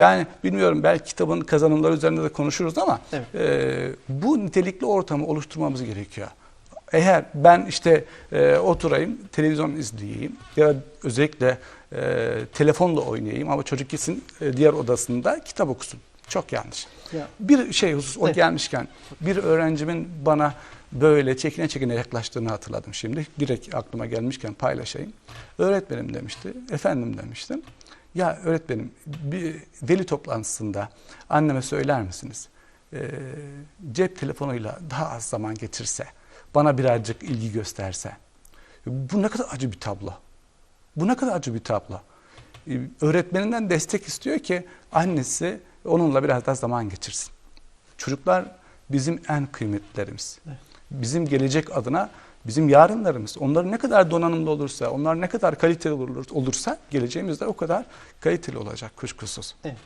Yani bilmiyorum belki kitabın kazanımları üzerinde de konuşuruz ama Evet. e, bu nitelikli ortamı oluşturmamız gerekiyor. Eğer ben işte e, oturayım, televizyon izleyeyim ya da özellikle e, telefonla oynayayım ama çocuk gitsin e, diğer odasında kitap okusun. Çok yanlış. Ya. Bir şey husus o Evet. gelmişken bir öğrencimin bana böyle çekine çekine yaklaştığını hatırladım şimdi. Direkt aklıma gelmişken paylaşayım. Öğretmenim demişti. Efendim demiştim. Ya öğretmenim bir veli toplantısında anneme söyler misiniz? Ee, cep telefonuyla daha az zaman geçirse, bana birazcık ilgi gösterse. Bu ne kadar acı bir tablo. Bu ne kadar acı bir tablo. Ee, Öğretmeninden destek istiyor ki annesi onunla biraz daha zaman geçirsin. Çocuklar bizim en kıymetlilerimiz. Bizim gelecek adına bizim yarınlarımız. Onlar ne kadar donanımlı olursa, onlar ne kadar kaliteli olur- olursa geleceğimiz de o kadar kaliteli olacak kuşkusuz. Evet.